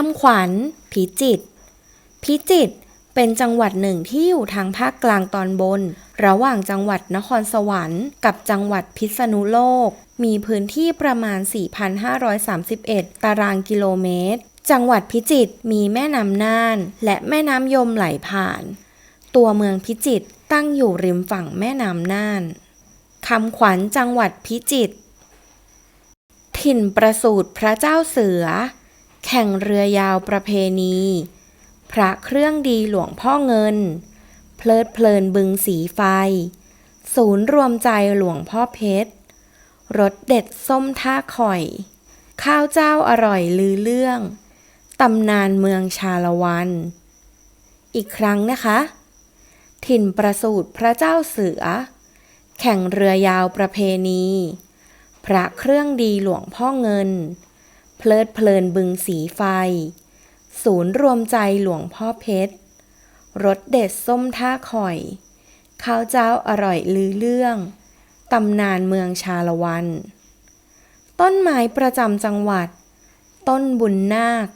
คำขวัญ พิจิตรพิจิตรเป็นจังหวัดหนึ่งที่อยู่ทางภาคกลางตอนบน ระหว่างจังหวัดนครสวรรค์ กับจังหวัดพิษณุโลก มีพื้นที่ประมาณ 4,531 ตารางกิโลเมตร จังหวัดพิจิตรมีแม่น้ำน่าน และแม่น้ำยมไหลผ่าน ตัวเมืองพิจิตรตั้งอยู่ริมฝั่งแม่น้ำน่านคำขวัญจังหวัดพิจิตรถิ่นประสูติพระเจ้าเสือ แข่งเรือยาวประเพณี พระเครื่องดีหลวงพ่อเงิน เพลิดเพลินบึงสีไฟ ศูนย์รวมใจหลวงพ่อเพชร รสเด็ดส้มท่าข่อย ข้าวเจ้าอร่อยลือเรื่อง ตำนานเมืองชาละวัน อีกครั้งนะคะ ถิ่นประสูติพระเจ้าเสือ แข่งเรือยาวประเพณี พระเครื่องดีหลวงพ่อเงิน เพลิดเพลินบึงสีไฟ ศูนย์รวมใจหลวงพ่อเพชร รสเด็ดส้มท่าข่อย ข้าวเจ้าอร่อยลือเรื่อง ตำนานเมืองชาละวัน ต้นไม้ประจำจังหวัด ต้นบุญนาค